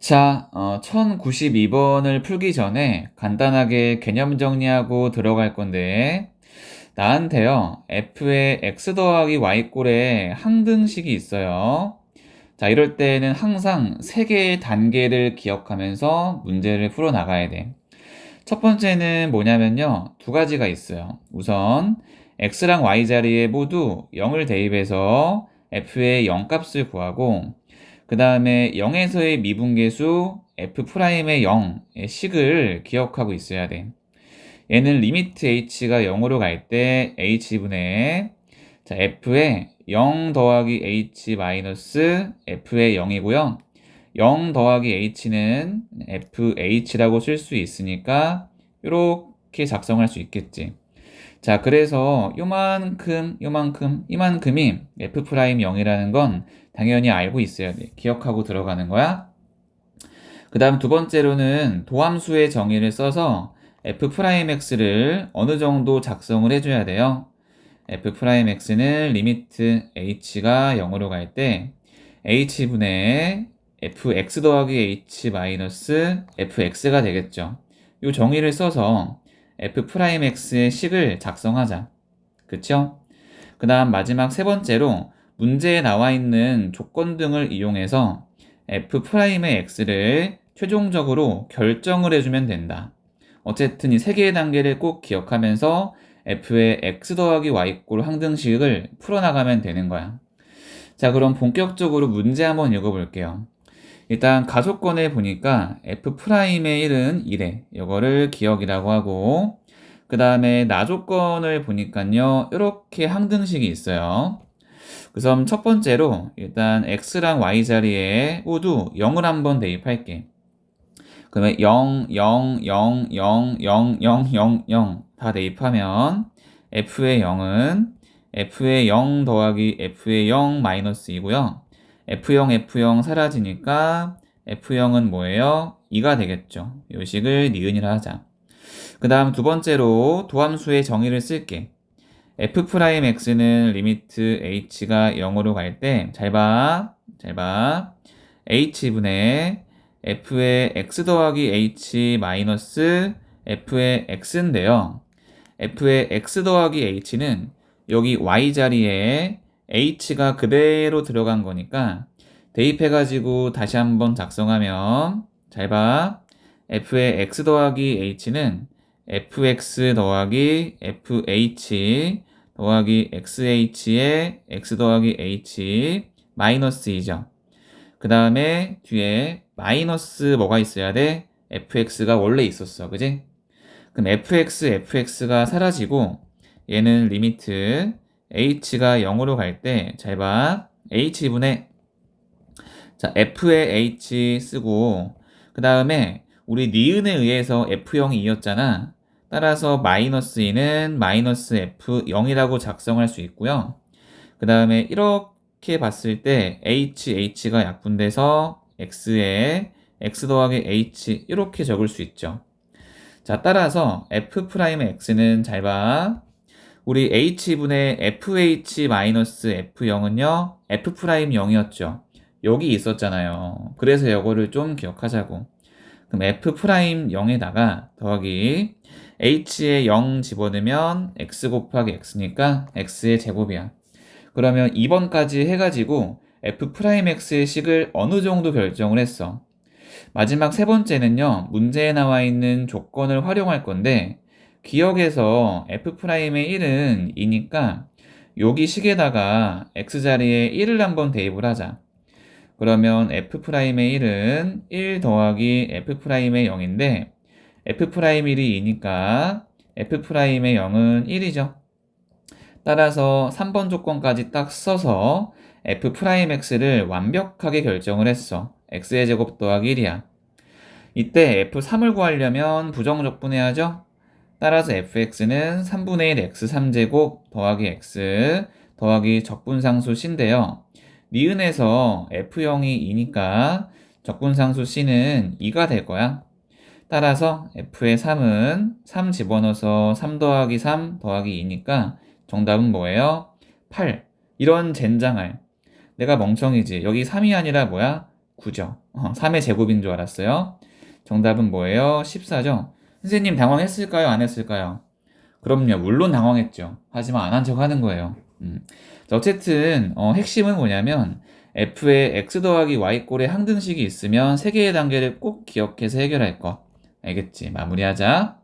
자, 어, 1092번을 풀기 전에 간단하게 개념 정리하고 들어갈 건데, 나한테요, f의 x 더하기 y꼴에 항등식이 있어요. 자, 이럴 때는 항상 세 개의 단계를 기억하면서 문제를 풀어 나가야 돼. 첫 번째는 뭐냐면요, 두 가지가 있어요. 우선, x랑 y 자리에 모두 0을 대입해서 f의 0 값을 구하고, 그 다음에 0에서의 미분계수 f'의 0의 식을 기억하고 있어야 돼. 얘는 리미트 h가 0으로 갈 때 h분의 자, f의 0 더하기 h 마이너스 f의 0이고요. 0 더하기 h는 fh라고 쓸 수 있으니까 이렇게 작성할 수 있겠지. 자, 그래서 요만큼, 요만큼, 이만큼이 f'0이라는 건 당연히 알고 있어야 돼. 기억하고 들어가는 거야. 그 다음 두 번째로는 도함수의 정의를 써서 f'x를 어느 정도 작성을 해줘야 돼요. f'x는 리미트 h가 0으로 갈 때 h분의 fx 더하기 h 마이너스 fx가 되겠죠. 이 정의를 써서 f'x의 식을 작성하자. 그쵸? 그 다음 마지막 세 번째로 문제에 나와 있는 조건 등을 이용해서 f'의 x를 최종적으로 결정을 해주면 된다. 어쨌든 이 세 개의 단계를 꼭 기억하면서 f의 x 더하기 y꼴 항등식을 풀어나가면 되는 거야. 자, 그럼 본격적으로 문제 한번 읽어볼게요. 일단 가속권에 보니까 f'의 1은 1에 이거를 기억이라고 하고 그 다음에 나조건을 보니까요 이렇게 항등식이 있어요. 그래서 첫 번째로 일단 x랑 y 자리에 모두 0을 한번 대입할게. 그러면 0, 0, 0, 0, 0, 0, 0, 0 다 대입하면 f의 0은 f의 0 더하기 f의 0 마이너스 이고요. F0, f0 사라지니까 f0은 뭐예요? 2가 되겠죠. 요 식을 니은이라 하자. 그 다음 두 번째로 도함수의 정의를 쓸게. f'x는 리미트 h가 0으로 갈 때 잘 봐. 잘 봐. h분의 f의 x 더하기 h 마이너스 f의 x인데요. f의 x 더하기 h는 여기 y 자리에 h가 그대로 들어간 거니까 대입해가지고 다시 한번 작성하면 잘 봐. f의 x 더하기 h는 fx 더하기 fh 더하기 xh의 x 더하기 h 마이너스 2죠. 그 다음에 뒤에 마이너스 뭐가 있어야 돼? fx가 원래 있었어. 그지? 그럼 fx, fx가 사라지고 얘는 리미트 h가 0으로 갈 때 잘 봐. h분의 자 f의 h 쓰고 그 다음에 우리 니은에 의해서 f0이 이었잖아. 따라서 마이너스 2는 마이너스 f0이라고 작성할 수 있고요. 그 다음에 이렇게 봤을 때 h, h가 약분돼서 x에 x 더하기 h 이렇게 적을 수 있죠. 자, 따라서 f'x는 잘 봐. 우리 h분의 fh-f0은요, f'0이었죠. 여기 있었잖아요. 그래서 이거를 좀 기억하자고. 그럼 f'0에다가 더하기 h에 0 집어넣으면 x 곱하기 x니까 x의 제곱이야. 그러면 2번까지 해가지고 f'x의 식을 어느 정도 결정을 했어. 마지막 세 번째는요, 문제에 나와 있는 조건을 활용할 건데, 기억에서 f'의 1은 2니까 여기 식에다가 x자리에 1을 한번 대입을 하자. 그러면 f'의 1은 1 더하기 f'의 0인데 f'일이 2니까 f'의 0은 1이죠. 따라서 3번 조건까지 딱 써서 f'x를 완벽하게 결정을 했어. x의 제곱 더하기 1이야. 이때 f3을 구하려면 부정적분해야죠. 따라서 fx는 3분의 1 x3제곱 더하기 x 더하기 적분상수 c인데요. 니은에서 f0이 2니까 적분상수 c는 2가 될 거야. 따라서 f의 3은 3 집어넣어서 3 더하기 3 더하기 2니까 정답은 뭐예요? 8. 이런 젠장할. 내가 멍청이지. 여기 3이 아니라 뭐야? 9죠. 어, 3의 제곱인 줄 알았어요. 정답은 뭐예요? 14죠. 선생님 당황했을까요? 안 했을까요? 그럼요. 물론 당황했죠. 하지만 안 한 척 하는 거예요. 음. 자, 어쨌든 어, 핵심은 뭐냐면 f에 x 더하기 y 꼴의 항등식이 있으면 세 개의 단계를 꼭 기억해서 해결할 거. 알겠지? 마무리하자.